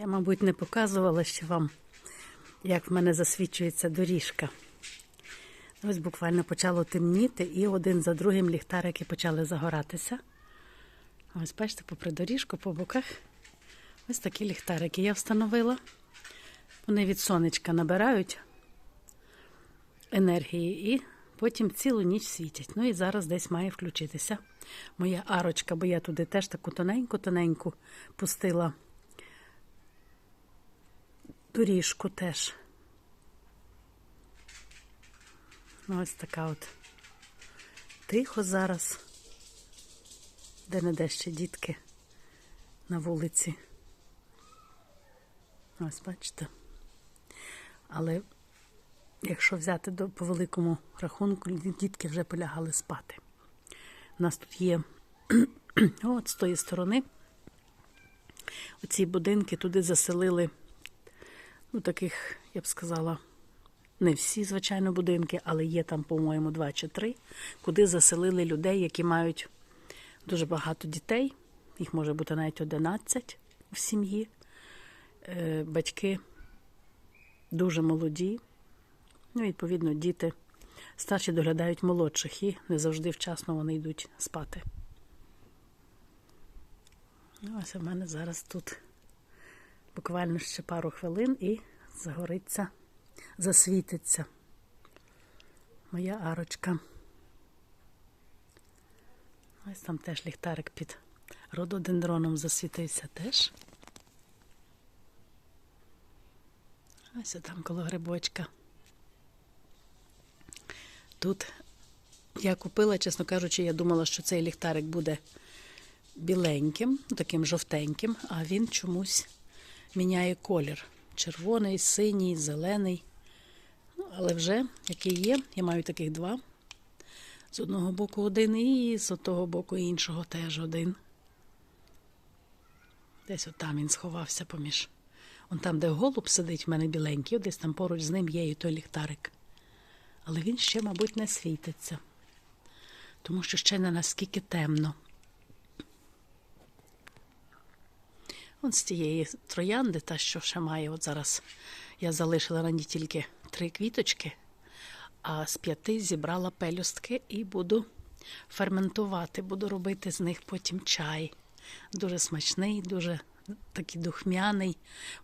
Я, мабуть, не показувала ще вам, як в мене засвічується доріжка. Ось буквально почало темніти, і один за другим ліхтарики почали загоратися. Ось, бачите, попри доріжку, по боках. Ось такі ліхтарики я встановила. Вони від сонечка набирають енергії і потім цілу ніч світять. Ну і зараз десь має включитися моя арочка, бо я туди теж таку тоненьку-тоненьку пустила доріжку теж. Ну, Ось така от тихо зараз, де не де ще дітки на вулиці. Ось бачите. Але якщо взяти до, по великому рахунку, дітки вже полягали спати. У нас тут є от з тої сторони. Оці будинки туди заселили, ну, таких, я б сказала, не всі, звичайно, будинки, але є там, по-моєму, два чи три, куди заселили людей, які мають дуже багато дітей. Їх може бути навіть 11 в сім'ї. Е, Батьки дуже молоді. Ну, відповідно, діти старші доглядають молодших і не завжди вчасно вони йдуть спати. Ну, ось у мене зараз тут буквально ще пару хвилин і загориться, засвітиться моя арочка. Ось там теж ліхтарик під рододендроном засвітився теж. Ось там коло грибочка. Тут я купила, чесно кажучи, я думала, що цей ліхтарик буде біленьким, таким жовтеньким, а він чомусь міняє колір. Червоний, синій, зелений. Ну, але вже, який є, я маю таких два. З одного боку один і з того боку іншого теж один. Десь отам він сховався поміж. Он там, де голуб сидить, в мене біленький, десь там поруч з ним є і той ліхтарик. Але він ще, мабуть, не світиться, тому що ще не наскільки темно. От з тієї троянди, та що ще має, от зараз я залишила на ній тільки три квіточки, а з п'яти зібрала пелюстки і буду ферментувати, буду робити з них потім чай. Дуже смачний, дуже такий духмяний.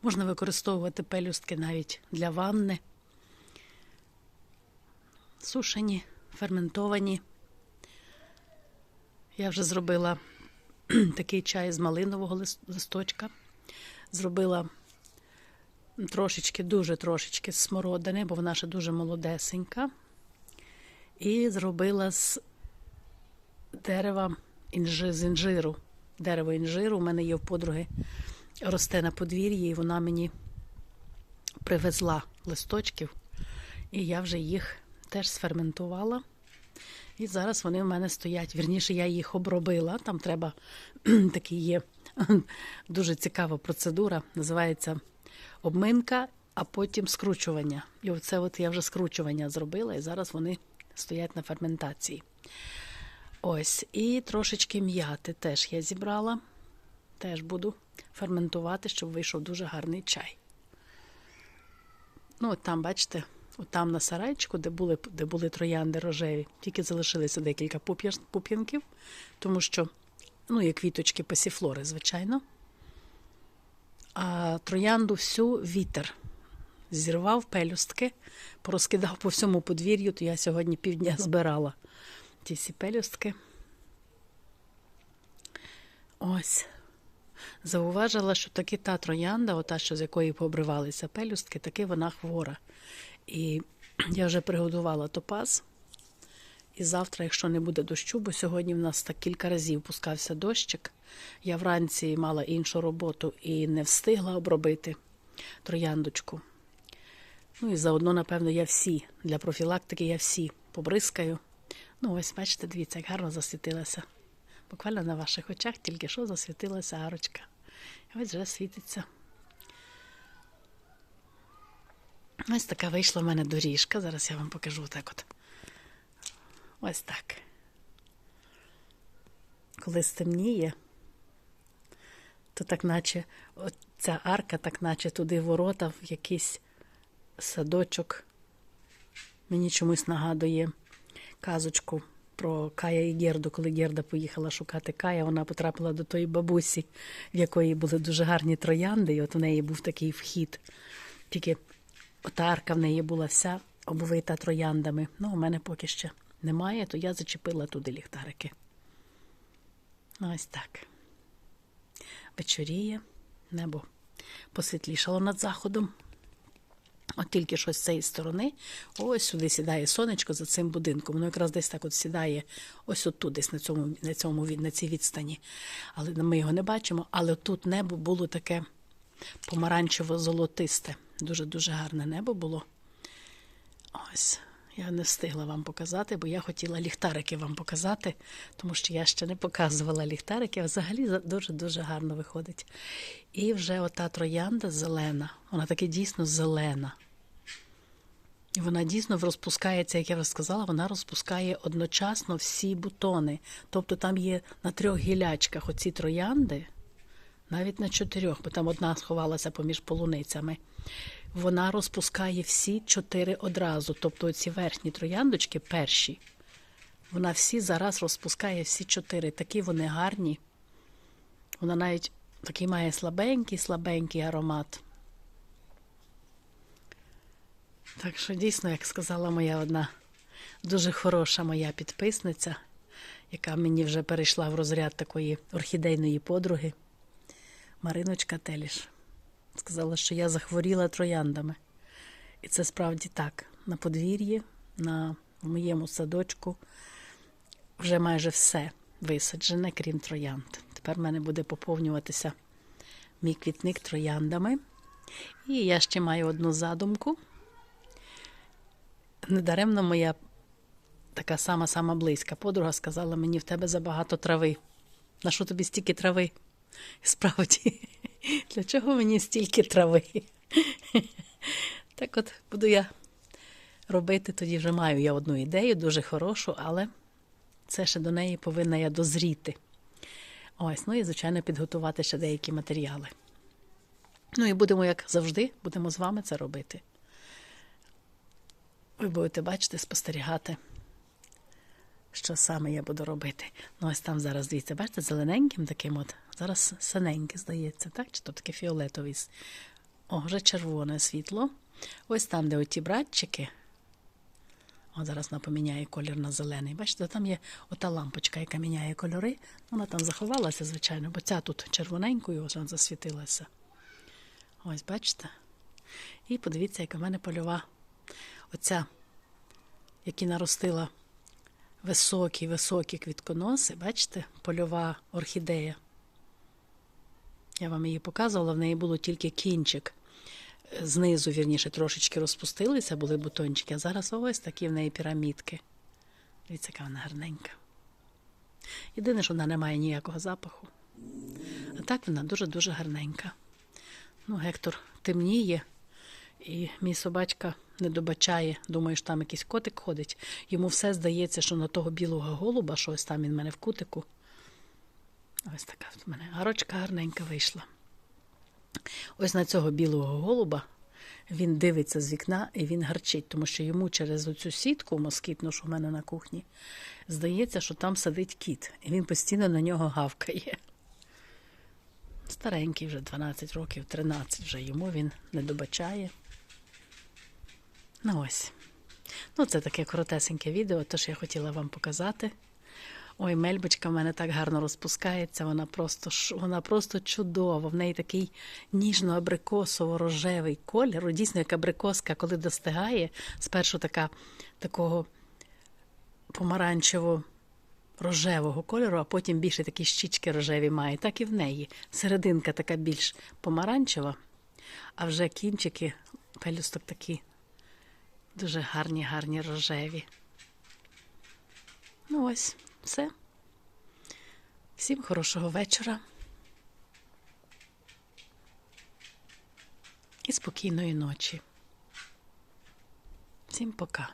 Можна використовувати пелюстки навіть для ванни. Сушені, ферментовані. Я вже зробила такий чай з малинового листочка. Зробила трошечки, дуже трошечки з смородини, бо вона ще дуже молодесенька. І зробила з дерева інжи, з інжиру. Дерево інжиру у мене є в подруги, росте на подвір'ї, і вона мені привезла листочків, і я вже їх теж сферментувала. І зараз вони в мене стоять. Вірніше, я їх обробила. Там треба такий є дуже цікава процедура. Називається обминка, а потім скручування. І оце от я вже скручування зробила, і зараз вони стоять на ферментації. Ось, і трошечки м'яти теж я зібрала. Теж буду ферментувати, щоб вийшов дуже гарний чай. Ну, от там, бачите, там на сарайчику, де були, де були троянди рожеві, тільки залишилося декілька пуп'янків, тому що, ну, є квіточки пасіфлори, звичайно. А троянду всю вітер зірвав пелюстки, порозкидав по всьому подвір'ю, то я сьогодні півдня збирала ті всі пелюстки. Ось. Зауважила, що таки та троянда, ота, що з якої пообривалися пелюстки, таки вона хвора. І я вже приготувала топаз. І завтра, якщо не буде дощу, бо сьогодні в нас так кілька разів пускався дощик. Я вранці мала іншу роботу і не встигла обробити трояндочку. Ну і заодно, напевно, я всі для профілактики я всі побризкаю. Ну, ось, бачите, дивіться, як гарно засвітилася. Буквально на ваших очах тільки що засвітилася арочка. Ось вже світиться. Ось така вийшла в мене доріжка. Зараз я вам покажу так от. Ось так. Коли стемніє, То так наче ця арка, так наче туди ворота в якийсь садочок. Мені чомусь нагадує казочку про Кая і Герду, коли Герда поїхала шукати Кая, вона потрапила до тої бабусі, в якої були дуже гарні троянди, і от у неї був такий вхід. Тільки ота арка в неї була вся обвита трояндами. Ну, у мене поки ще немає, то я зачепила туди ліхтарики. Ось так. Вечоріє, небо посвітлішало над заходом. От тільки що з цієї сторони, ось сюди сідає сонечко за цим будинком. Воно якраз десь так от сідає, ось отут, десь на цьому, на цьому на цій відстані. Але ми його не бачимо. Але тут небо було таке помаранчево-золотисте. Дуже-дуже гарне небо було. Ось. Я не встигла вам показати, бо я хотіла ліхтарики вам показати, тому що я ще не показувала ліхтарики, а взагалі дуже-дуже гарно виходить. І вже ота троянда зелена, вона таки дійсно зелена. І вона дійсно розпускається, як я вже сказала, вона розпускає одночасно всі бутони. Тобто там є на трьох гілячках оці троянди, навіть на чотирьох, бо там одна сховалася поміж полуницями. Вона розпускає всі чотири одразу. Тобто ці верхні трояндочки перші. Вона всі зараз розпускає всі чотири. Такі вони гарні. Вона навіть такий має слабенький, слабенький аромат. Так що дійсно, як сказала моя одна дуже хороша моя підписниця, яка мені вже перейшла в розряд такої орхідейної подруги, Мариночка Теліш. Сказала, що я захворіла трояндами. І це справді так. На подвір'ї, на в моєму садочку вже майже все висаджене, крім троянд. Тепер в мене буде поповнюватися мій квітник трояндами. І я ще маю одну задумку. Недаремно моя така сама сама близька подруга сказала мені, в тебе забагато трави. На що тобі стільки трави? Справді, для чого мені стільки трави? Так от буду я робити, тоді вже маю я одну ідею, дуже хорошу, але це ще до неї повинна я дозріти. Ось, ну і, звичайно, підготувати ще деякі матеріали. Ну і будемо, як завжди, будемо з вами це робити. Ви будете бачити, спостерігати, що саме я буду робити. Ну, ось там зараз, дивіться, бачите, зелененьким таким от. Зараз синеньке, здається, так? Чи то таке фіолетовий? О, вже червоне світло. Ось там, де оті братчики. О, зараз вона поміняє колір на зелений. Бачите, там є ота лампочка, яка міняє кольори. Вона там заховалася, звичайно, бо ця тут червоненькою ось вона засвітилася. Ось, бачите? І подивіться, яка в мене польова. Оця, які наростила високі, високі квітконоси, бачите, польова орхідея. Я вам її показувала, в неї було тільки кінчик. Знизу, вірніше, трошечки розпустилися, були бутончики, а зараз ось такі в неї пірамідки. Дивіться, яка вона гарненька. Єдине, що вона не має ніякого запаху. А так вона дуже-дуже гарненька. Ну, Гектор темніє, і мій собачка не добачає, думаю, що там якийсь котик ходить. Йому все здається, що на того білого голуба, що ось там він мене в кутику. Ось така в мене гарочка гарненька вийшла. Ось на цього білого голуба він дивиться з вікна і він гарчить, тому що йому через оцю сітку москітну, що в мене на кухні, здається, що там сидить кіт, і він постійно на нього гавкає. Старенький вже 12 років, 13 вже йому він не добачає. Ну ось. Ну, це таке коротесеньке відео, тож я хотіла вам показати. Ой, мельбочка в мене так гарно розпускається, вона просто вона просто чудова. В неї такий ніжно-абрикосово-рожевий колір. Дійсно, як абрикоска, коли достигає, спершу така такого помаранчево-рожевого кольору, а потім більше такі щічки рожеві має. Так і в неї. Серединка така більш помаранчева, а вже кінчики, пелюсток такі дуже гарні, гарні рожеві. Ну ось, все. Всім хорошого вечора. І спокійної ночі. Всім пока.